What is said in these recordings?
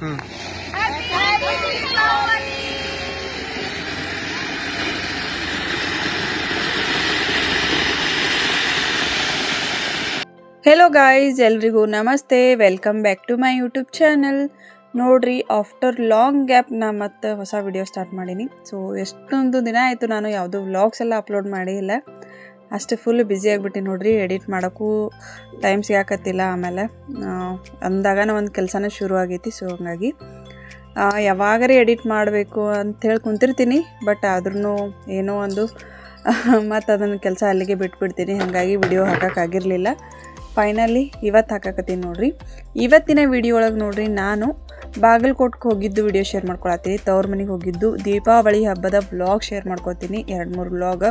Hello guys ಎಲ್ರಿಗೂ ನಮಸ್ತೆ. Welcome back to my YouTube channel ನೋಡ್ರಿ ಆಫ್ಟರ್ ಲಾಂಗ್ ಗ್ಯಾಪ್ ನಾ ಮತ್ತೆ ಹೊಸ ವಿಡಿಯೋ ಸ್ಟಾರ್ಟ್ ಮಾಡೀನಿ. ಸೊ ಎಷ್ಟೊಂದು ದಿನ ಆಯಿತು ನಾನು ಯಾವುದೋ ವ್ಲಾಗ್ಸ್ ಎಲ್ಲ ಅಪ್ಲೋಡ್ ಮಾಡಿಲ್ಲ. ಅಷ್ಟೇ ಫುಲ್ ಬ್ಯುಸಿ ಆಗಿಬಿಟ್ಟು ನೋಡ್ರಿ ಎಡಿಟ್ ಮಾಡೋಕ್ಕೂ ಟೈಮ್ ಸಿಗಾಕತ್ತಿಲ್ಲ ಆಮೇಲೆ. ಅಂದಾಗನ ಒಂದು ಕೆಲಸನೇ ಶುರು ಆಗೈತಿ ಸೊ ಹಂಗಾಗಿ ಯಾವಾಗರೇ ಎಡಿಟ್ ಮಾಡಬೇಕು ಅಂಥೇಳಿ ಕುಂತಿರ್ತೀನಿ ಬಟ್ ಆದ್ರೂ ಏನೋ ಒಂದು, ಮತ್ತು ಅದನ್ನು ಕೆಲಸ ಅಲ್ಲಿಗೆ ಬಿಟ್ಬಿಡ್ತೀನಿ, ಹಾಗಾಗಿ ವಿಡಿಯೋ ಹಾಕೋಕ್ಕಾಗಿರಲಿಲ್ಲ ಫೈನಲಿ ಇವತ್ತು ಹಾಕಕತ್ತೀನಿ ನೋಡ್ರಿ. ಇವತ್ತಿನ ವಿಡಿಯೋ ಒಳಗೆ ನೋಡ್ರಿ, ನಾನು ಬಾಗಲಕೋಟ್ಗೆ ಹೋಗಿದ್ದು ವಿಡಿಯೋ ಶೇರ್ ಮಾಡ್ಕೊಳತ್ತೀನಿ. ತವ್ರ ಮನೆಗೆ ಹೋಗಿದ್ದು ದೀಪಾವಳಿ ಹಬ್ಬದ ವ್ಲಾಗ್ ಶೇರ್ ಮಾಡ್ಕೊತೀನಿ. ಎರಡು ಮೂರು ವ್ಲಾಗ್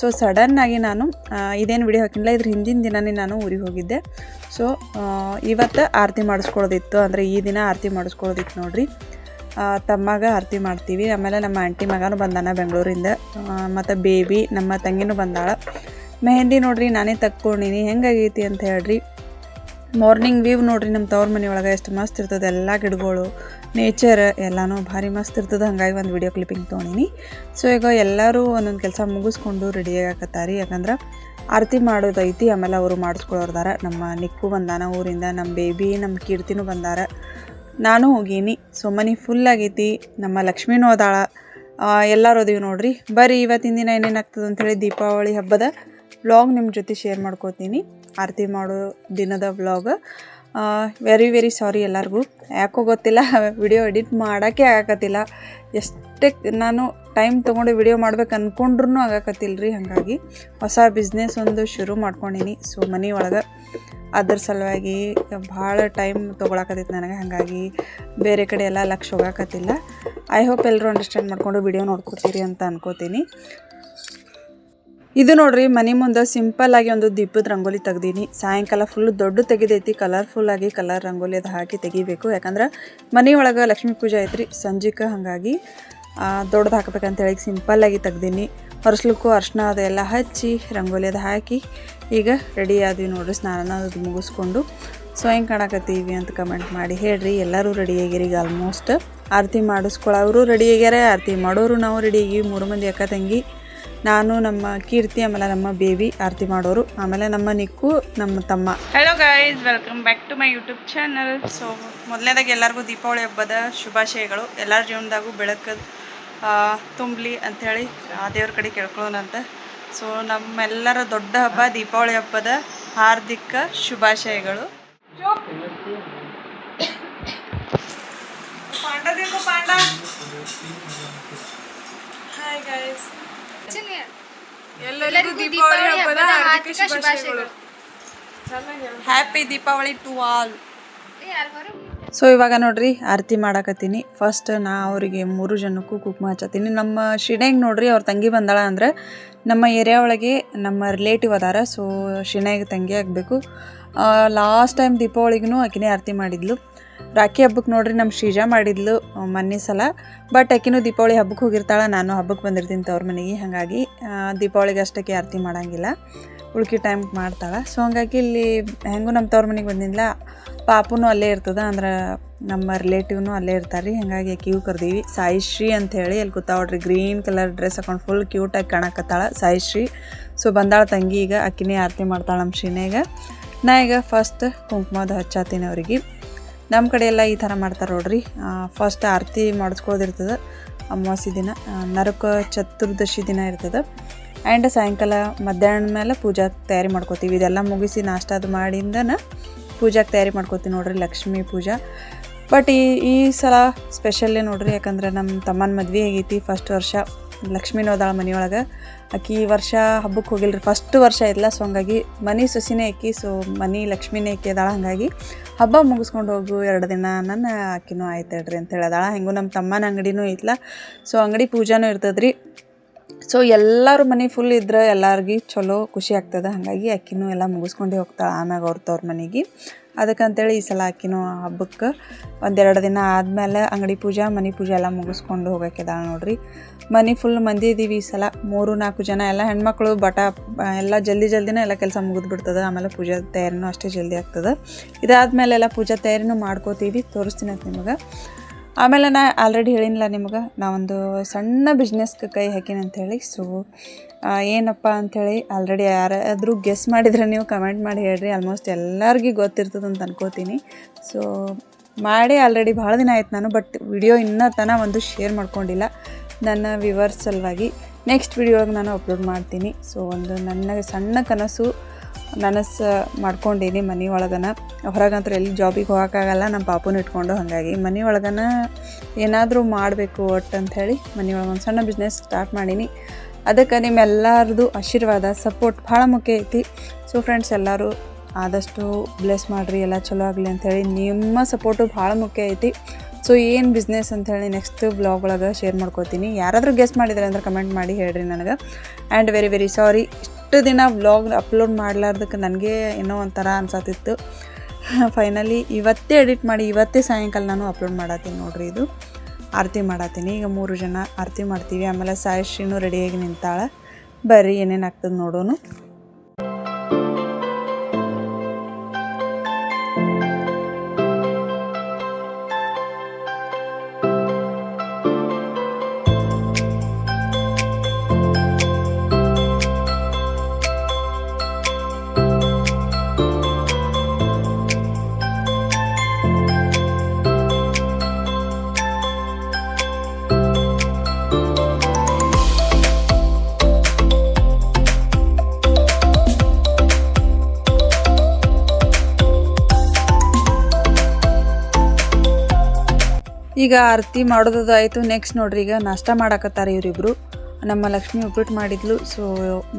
ಸೊ ಸಡನ್ನಾಗಿ ನಾನು ಇದೇನು ವಿಡಿಯೋ ಹಾಕಿಲ್ಲ, ಇದ್ರ ಹಿಂದಿನ ದಿನನೇ ನಾನು ಊರಿಗೆ ಹೋಗಿದ್ದೆ. ಸೊ ಇವತ್ತು ಆರತಿ ಮಾಡಿಸ್ಕೊಳ್ಳೋದಿತ್ತು ಅಂದರೆ ಈ ದಿನ ಆರತಿ ಮಾಡಿಸ್ಕೊಳ್ಳೋದಿತ್ತು ನೋಡಿರಿ. ತಮ್ಮಾಗ ಆರತಿ ಮಾಡ್ತೀವಿ. ಆಮೇಲೆ ನಮ್ಮ ಆಂಟಿ ಮಗನೂ ಬಂದಾನ ಬೆಂಗಳೂರಿಂದ. ಮತ್ತು ಬೇಬಿ ನಮ್ಮ ತಂಗಿನೂ ಬಂದಾಳ. ಮೆಹಂದಿ ನೋಡಿರಿ, ನಾನೇ ತಕ್ಕೊಂಡಿನಿ. ಹೆಂಗಾಗೈತಿ ಅಂತ ಹೇಳ್ರಿ. ಮಾರ್ನಿಂಗ್ ವ್ಯೂ ನೋಡ್ರಿ ನಮ್ಮ ತವ್ರ ಮನೆ ಒಳಗೆ ಎಷ್ಟು ಮಸ್ತ್ ಇರ್ತದೆ ಎಲ್ಲ ಗಿಡಗಳು. ನೇಚರ್ ಎಲ್ಲನೂ ಭಾರಿ ಮಸ್ತ್ ಇರ್ತದೆ. ಹಾಗಾಗಿ ಒಂದು ವಿಡಿಯೋ ಕ್ಲಿಪ್ಪಿಂಗ್ ತೊಗೊಂಡಿನಿ. ಸೊ ಈಗ ಎಲ್ಲರೂ ಒಂದೊಂದು ಕೆಲಸ ಮುಗಿಸ್ಕೊಂಡು ರೆಡಿ ಆಗಕತ್ತಾರಿ. ಯಾಕಂದ್ರೆ ಆರತಿ ಮಾಡೋದೈತಿ ಆಮೇಲೆ ಅವರು ಮಾಡಿಸ್ಕೊಳ್ಳೋರ್ದಾರ ನಮ್ಮ ನಿಕ್ಕು ಬಂದಾನ ಊರಿಂದ ನಮ್ಮ ಬೇಬಿ ನಮ್ಮ ಕೀರ್ತಿನೂ ಬಂದಾರ. ನಾನು ಹೋಗೀನಿ. ಸೊ ಮನೆ ಫುಲ್ ಆಗೈತಿ. ನಮ್ಮ ಲಕ್ಷ್ಮೀನೂ ಅದಾಳ. ಎಲ್ಲರೂ ಅದೀವಿ ನೋಡ್ರಿ. ಬರ್ರಿ ಇವತ್ತಿನ ದಿನ ಏನೇನಾಗ್ತದೆ ಅಂಥೇಳಿ ದೀಪಾವಳಿ ಹಬ್ಬದ ವ್ಲಾಗ್ ನಿಮ್ಮ ಜೊತೆ ಶೇರ್ ಮಾಡ್ಕೋತೀನಿ. ಆರತಿ ಮಾಡೋ ದಿನದ ವ್ಲಾಗ್ ವೆರಿ ವೆರಿ ಸಾರಿ ಎಲ್ಲರಿಗೂ. ಯಾಕೋ ಗೊತ್ತಿಲ್ಲ ವಿಡಿಯೋ ಎಡಿಟ್ ಮಾಡೋಕ್ಕೆ ಆಗಕತ್ತಿಲ್ಲ. ಎಷ್ಟೇ ನಾನು ಟೈಮ್ ತೊಗೊಂಡು ವಿಡಿಯೋ ಮಾಡ್ಬೇಕು ಅಂದ್ಕೊಂಡ್ರೂ ಆಗಕತ್ತಿಲ್ಲ ರೀ ಹಾಗಾಗಿ. ಹೊಸ ಬಿಸ್ನೆಸ್ ಒಂದು ಶುರು ಮಾಡ್ಕೊಂಡಿನಿ. ಸೊ ಮನೆ ಒಳಗೆ ಅದ್ರ ಸಲುವಾಗಿ ಭಾಳ ಟೈಮ್ ತೊಗೊಳಕತ್ತಿತ್ತು ನನಗೆ. ಹಾಗಾಗಿ ಬೇರೆ ಕಡೆ ಎಲ್ಲ ಲಕ್ಷ ಹೋಗಾಕತ್ತಿಲ್ಲ. ಐ ಹೋಪ್ ಎಲ್ಲರೂ ಅಂಡರ್ಸ್ಟ್ಯಾಂಡ್ ಮಾಡ್ಕೊಂಡು ವಿಡಿಯೋ ನೋಡ್ಕೊತೀರಿ ಅಂತ ಅನ್ಕೋತೀನಿ. ಇದು ನೋಡ್ರಿ, ಮನೆ ಮುಂದೆ ಸಿಂಪಲ್ ಆಗಿ ಒಂದು ದೀಪದ ರಂಗೋಲಿ ತೆಗ್ದೀನಿ. ಸಾಯಂಕಾಲ ಫುಲ್ ದೊಡ್ಡ ತೆಗೆದೈತಿ ಕಲರ್ಫುಲ್ ಆಗಿ ಕಲರ್ ರಂಗೋಲಿ ಅದು ಹಾಕಿ ತೆಗಿಬೇಕು. ಯಾಕಂದ್ರೆ ಮನೆ ಒಳಗೆ ಲಕ್ಷ್ಮೀ ಪೂಜೆ ಐತ್ರಿ, ಸಂಜಿಕ ಹಾಗಾಗಿ ದೊಡ್ಡದು ಹಾಕ್ಬೇಕಂತೇಳಿ ಆಗಿ ತೆಗ್ದೀನಿ. ಹೊರಸ್ಲಿಕ್ಕೂ ಅರ್ಶಿನ ಅದೆಲ್ಲ ಹಚ್ಚಿ ರಂಗೋಲಿ ಅದು ಹಾಕಿ ಈಗ ರೆಡಿ ಆದ್ವಿ ನೋಡ್ರಿ ಸ್ನಾನ ಅದು ಮುಗಿಸ್ಕೊಂಡು. ಸ್ವಯಂ ಕಾಣಕತ್ತೀವಿ ಅಂತ ಕಮೆಂಟ್ ಮಾಡಿ ಹೇಳ್ರಿ. ಎಲ್ಲರೂ ರೆಡಿ ಆಗ್ಯಾರ ಈಗ ಆಲ್ಮೋಸ್ಟ್ ಆರತಿ ಮಾಡಿಸ್ಕೊಳ್ಳೋರು ರೆಡಿ ಆಗ್ಯಾರ, ಆರತಿ ಮಾಡೋರು ನಾವು ರೆಡಿ ಆಗಿವಿ ಮೂರು ಮಂದಿ ಅಕ್ಕ ತಂಗಿ. ನಾನು ನಮ್ಮ ಕೀರ್ತಿ ಆಮೇಲೆ ನಮ್ಮ ಬೇಬಿ ಆರತಿ ಮಾಡೋರು. ಆಮೇಲೆ ನಮ್ಮ ನಿಕ್ಕು, ನಮ್ಮ ತಮ್ಮ. Hello guys welcome back to my YouTube channel so ಮೊದಲನೇದಾಗಿ ಎಲ್ಲರಿಗೂ ದೀಪಾವಳಿ ಹಬ್ಬದ ಶುಭಾಶಯಗಳು. ಎಲ್ಲರ ಜೀವನದಾಗೂ ಬೆಳಕು ತುಂಬಲಿ ಅಂಥೇಳಿ ಆ ದೇವ್ರ ಕಡೆ ಕೇಳ್ಕೊಳ್ಳೋಣಂತ ಸೊ ನಮ್ಮೆಲ್ಲರ ದೊಡ್ಡ ಹಬ್ಬ ದೀಪಾವಳಿ ಹಬ್ಬದ ಹಾರ್ದಿಕ ಶುಭಾಶಯಗಳು. ಹಾಯ್ ಗೈಸ್ ಎಲ್ಲರಿಗೂ ದೀಪಾವಳಿ ಹಬ್ಬದ ಹಾರ್ದಿಕ ಶುಭಾಶಯಗಳು. Happy Deepavali to all so ಇವಾಗ ನೋಡ್ರಿ ಆರತಿ ಮಾಡಾಕತ್ತೀನಿ. ಫಸ್ಟ್ ನಾ ಅವರಿಗೆ ಮೂರು ಜನಕ್ಕೂ ಕುಕ್ಮ ಹಚ್ಚತ್ತೀನಿ. ನಮ್ಮ ಶಿಣ್ಯಾಗ ನೋಡ್ರಿ ಅವ್ರ ತಂಗಿ ಬಂದಾಳ ಅಂದ್ರೆ ನಮ್ಮ ಏರಿಯಾ ಒಳಗೆ ನಮ್ಮ ರಿಲೇಟಿವ್ ಅದಾರ. ಸೊ ಶಿಣ್ಯಾಗ ತಂಗಿ ಆಗಬೇಕು. ಲಾಸ್ಟ್ ಟೈಮ್ ದೀಪಾವಳಿಗೂ ಆಕಿನೇ ಆರತಿ ಮಾಡಿದ್ಲು. ರಾಖಿ ಹಬ್ಬಕ್ಕೆ ನೋಡ್ರಿ ನಮ್ಮ ಶ್ರೀಜಾ ಮಾಡಿದ್ಲು ಮೊನ್ನೆ ಸಲ. ಬಟ್ ಆಕಿನೂ ದೀಪಾವಳಿ ಹಬ್ಬಕ್ಕೆ ಹೋಗಿರ್ತಾಳೆ, ನಾನು ಹಬ್ಬಕ್ಕೆ ಬಂದಿರ್ತೀನಿ ತವ್ರ ಮನೆಗೆ, ಹಾಗಾಗಿ ದೀಪಾವಳಿಗೆ ಅಷ್ಟಕ್ಕೆ ಆರತಿ ಮಾಡಂಗಿಲ್ಲ. ಉಳ್ಕಿ ಟೈಮ್ ಮಾಡ್ತಾಳೆ. ಸೊ ಹಂಗಾಗಿ ಇಲ್ಲಿ ಹೆಂಗೂ ನಮ್ಮ ತವ್ರ ಮನೆಗೆ ಬಂದಿಲ್ಲ ಪಾಪುನು ಅಲ್ಲೇ ಇರ್ತದ, ಅಂದ್ರೆ ನಮ್ಮ ರಿಲೇಟಿವ್ನು ಅಲ್ಲೇ ಇರ್ತಾರೆ ರೀ ಹಾಗಾಗಿ ಕ್ಯೂ ಕರ್ದೀವಿ. ಸಾಯಿಶ್ರೀ ಅಂತ ಹೇಳಿ, ಅಲ್ಲಿ ಕೂತಾವಡ್ರಿ ಗ್ರೀನ್ ಕಲರ್ ಡ್ರೆಸ್ ಹಾಕೊಂಡು ಫುಲ್ ಕ್ಯೂಟಾಗಿ ಕಾಣಕತ್ತಾಳ ಸಾಯಿಶ್ರೀ ಸೊ ಬಂದಾಳ ತಂಗಿ ಈಗ, ಅಕ್ಕಿನೇ ಆರತಿ ಮಾಡ್ತಾಳೆ ನಮ್ಮ ಶ್ರೀನೇಗ ನಾ ಈಗ ಫಸ್ಟ್ ಕುಂಕುಮದ ಹಚ್ಚಾತೀನಿ ಅವ್ರಿಗೆ. ನಮ್ಮ ಕಡೆ ಎಲ್ಲ ಈ ಥರ ಮಾಡ್ತಾರೆ ನೋಡ್ರಿ. ಫಸ್ಟ್ ಆರತಿ ಮಾಡಿಸ್ಕೊಳ್ಳೋದಿರ್ತದೆ. ಅಮಾವಾಸ್ಯ ದಿನ ನರಕ ಚತುರ್ದಶಿ ದಿನ ಇರ್ತದೆ. ಆ್ಯಂಡ್ ಸಾಯಂಕಾಲ ಮಧ್ಯಾಹ್ನ ಮೇಲೆ ಪೂಜಾಗೆ ತಯಾರಿ ಮಾಡ್ಕೋತೀವಿ. ಇದೆಲ್ಲ ಮುಗಿಸಿ ನಾಷ್ಟ ಅದು ಮಾಡಿಂದನ ಪೂಜಾಗೆ ತಯಾರಿ ಮಾಡ್ಕೋತೀವಿ ನೋಡ್ರಿ, ಲಕ್ಷ್ಮೀ ಪೂಜಾ. ಬಟ್ ಈ ಈ ಸಲ ಸ್ಪೆಷಲ್ಲೇ ನೋಡ್ರಿ, ಯಾಕಂದ್ರೆ ನಮ್ಮ ತಮ್ಮನ ಮದ್ವೆ ಆಗೈತಿ ಫಸ್ಟ್ ವರ್ಷ. ಲಕ್ಷ್ಮೀನೂ ಅದಾಳ ಮನೆಯೊಳಗೆ. ಆಕಿ ಈ ವರ್ಷ ಹಬ್ಬಕ್ಕೆ ಹೋಗಿಲ್ರಿ. ಫಸ್ಟ್ ವರ್ಷ ಇದ್ಲ ಸೊ ಹಂಗಾಗಿ ಮನೆ ಸೊಸಿನೇ ಆಕಿ ಸೊ ಮನೆ ಲಕ್ಷ್ಮೀನೇ ಆಕಿ ಅದಾಳ. ಹಾಗಾಗಿ ಹಬ್ಬ ಮುಗಿಸ್ಕೊಂಡು ಹೋಗು ಎರಡು ದಿನ, ನನ್ನ ಆಕಿನೂ ಆಯ್ತು ಹೇಳ್ರಿ ಅಂತ ಹೇಳದಾಳ ಹೆಂಗೂ ನಮ್ಮ ತಮ್ಮನ ಅಂಗಡಿನೂ ಐತ್ಲ ಸೊ ಅಂಗಡಿ ಪೂಜಾನೂ ಇರ್ತದ್ರಿ. ಸೊ ಎಲ್ಲರೂ ಮನೆ ಫುಲ್ ಇದ್ರೆ ಎಲ್ಲರಿಗೆ ಚಲೋ ಖುಷಿ ಆಗ್ತದೆ. ಹಾಗಾಗಿ ಅಕ್ಕಿನೂ ಎಲ್ಲ ಮುಗಿಸ್ಕೊಂಡು ಹೋಗ್ತಾಳೆ ಆಮ್ಯಾಗ ಅವ್ರ ತವ್ರ ಮನೆಗೆ. ಅದಕ್ಕಂತೇಳಿ ಈ ಸಲ ಆಕಿನೂ ಹಬ್ಬಕ್ಕೆ ಒಂದೆರಡು ದಿನ ಆದಮೇಲೆ ಅಂಗಡಿ ಪೂಜೆ, ಮನೆ ಪೂಜೆ ಎಲ್ಲ ಮುಗಿಸ್ಕೊಂಡು ಹೋಗೋಕ್ಕಿದಾಳೆ ನೋಡ್ರಿ. ಮನೆ ಫುಲ್ ಮಂದಿ ಇದ್ದೀವಿ ಈ ಸಲ. ಮೂರು, ನಾಲ್ಕು ಜನ ಎಲ್ಲ ಹೆಣ್ಮಕ್ಳು, ಬಟ ಎಲ್ಲ ಜಲ್ದಿ ಜಲ್ದಿನೇ ಎಲ್ಲ ಕೆಲಸ ಮುಗಿದ್ಬಿಡ್ತದೆ. ಆಮೇಲೆ ಪೂಜೆ ತಯಾರಿನೂ ಅಷ್ಟೇ ಜಲ್ದಿ ಆಗ್ತದೆ. ಇದಾದಮೇಲೆ ಎಲ್ಲ ಪೂಜೆ ತಯಾರಿನೂ ಮಾಡ್ಕೋತೀವಿ. ತೋರಿಸ್ತೀನಿ ನಿಮಗೆ. ಆಮೇಲೆ ನಾ ಆಲ್ರೆಡಿ ಹೇಳಿನಲ್ಲ ನಿಮ್ಗೆ ನಾವೊಂದು ಸಣ್ಣ ಬಿಸ್ನೆಸ್ಗೆ ಕೈ ಹಾಕೀನಿ ಅಂಥೇಳಿ ಸೊ ಏನಪ್ಪ ಅಂಥೇಳಿ ಆಲ್ರೆಡಿ ಯಾರಾದರೂ ಗೆಸ್ ಮಾಡಿದರೆ ನೀವು ಕಮೆಂಟ್ ಮಾಡಿ ಹೇಳ್ರಿ. ಆಲ್ಮೋಸ್ಟ್ ಎಲ್ಲರಿಗೂ ಗೊತ್ತಿರ್ತದೆ ಅಂತ ಅನ್ಕೋತೀನಿ. ಸೊ ಮಾಡಿ ಆಲ್ರೆಡಿ ಭಾಳ ದಿನ ಆಯ್ತು ನಾನು ಬಟ್ ವಿಡಿಯೋ ಇನ್ನೂ ತನ ಒಂದು ಶೇರ್ ಮಾಡ್ಕೊಂಡಿಲ್ಲ. ನನ್ನ ವಿವರ್ಸ್ ಸಲುವಾಗಿ ನೆಕ್ಸ್ಟ್ ವಿಡಿಯೋ ನಾನು ಅಪ್ಲೋಡ್ ಮಾಡ್ತೀನಿ. ಸೊ ಒಂದು ನನ್ನ ಸಣ್ಣ ಕನಸು ನನಸು ಮಾಡ್ಕೊಂಡೀನಿ ಮನೆ ಒಳಗನ ಹೊರಗಂತ್ರ ಎಲ್ಲಿ ಜಾಬಿಗೆ ಹೋಗೋಕ್ಕಾಗಲ್ಲ ನಮ್ಮ ಪಾಪುನ ಇಟ್ಕೊಂಡು ಹಾಗಾಗಿ. ಮನೆ ಒಳಗನ ಏನಾದರೂ ಮಾಡಬೇಕು ಒಟ್ಟು ಅಂಥೇಳಿ ಮನೆ ಒಳಗೆ ಒಂದು ಸಣ್ಣ ಬಿಸ್ನೆಸ್ ಸ್ಟಾರ್ಟ್ ಮಾಡೀನಿ. ಅದಕ್ಕೆ ನಿಮ್ಮೆಲ್ಲರದು ಆಶೀರ್ವಾದ ಸಪೋರ್ಟ್ ಭಾಳ ಮುಖ್ಯ ಐತಿ. ಸೊ ಫ್ರೆಂಡ್ಸ್ ಎಲ್ಲರೂ ಆದಷ್ಟು ಬ್ಲೆಸ್ ಮಾಡಿರಿ, ಎಲ್ಲ ಚಲೋ ಆಗಲಿ ಅಂಥೇಳಿ ನಿಮ್ಮ ಸಪೋರ್ಟು ಭಾಳ ಮುಖ್ಯ ಐತಿ. ಸೊ ಏನು ಬಿಸ್ನೆಸ್ ಅಂಥೇಳಿ ನೆಕ್ಸ್ಟ್ ಬ್ಲಾಗ್ ಒಳಗೆ ಶೇರ್ ಮಾಡ್ಕೋತೀನಿ. ಯಾರಾದರೂ ಗೆಸ್ಟ್ ಮಾಡಿದ್ರೆ ಅಂದ್ರೆ ಕಮೆಂಟ್ ಮಾಡಿ ಹೇಳ್ರಿ ನನಗೆ. ಆ್ಯಂಡ್ ವೆರಿ ವೆರಿ ಸಾರಿ ಇಷ್ಟು ದಿನ ವ್ಲಾಗ್ ಅಪ್ಲೋಡ್ ಮಾಡಲಾರ್ದಕ್ಕೆ ನನಗೆ ಏನೋ ಒಂಥರ ಅನ್ಸತ್ತಿತ್ತು. ಫೈನಲಿ ಇವತ್ತೇ ಎಡಿಟ್ ಮಾಡಿ ಇವತ್ತೇ ಸಾಯಂಕಾಲ ನಾನು ಅಪ್ಲೋಡ್ ಮಾಡತ್ತೀನಿ ನೋಡ್ರಿ ಇದು. ಆರತಿ ಮಾಡತ್ತೀನಿ. ಈಗ ಮೂರು ಜನ ಆರತಿ ಮಾಡ್ತೀವಿ. ಆಮೇಲೆ ಸಾಯಶ್ರೀನು ರೆಡಿಯಾಗಿ ನಿಂತಾಳೆ. ಬರ್ರಿ ಏನೇನು ಆಗ್ತದೆ ನೋಡೋನು. ಈಗ ಆರತಿ ಮಾಡೋದು ಆಯಿತು ನೆಕ್ಸ್ಟ್ ನೋಡ್ರಿ, ಈಗ ನಾಷ್ಟ ಮಾಡಾಕತ್ತಾರ ಇವರಿಬ್ರು. ನಮ್ಮ ಲಕ್ಷ್ಮಿ ಉಪ್ಪಿಟ್ಟು ಮಾಡಿದ್ಲು ಸೊ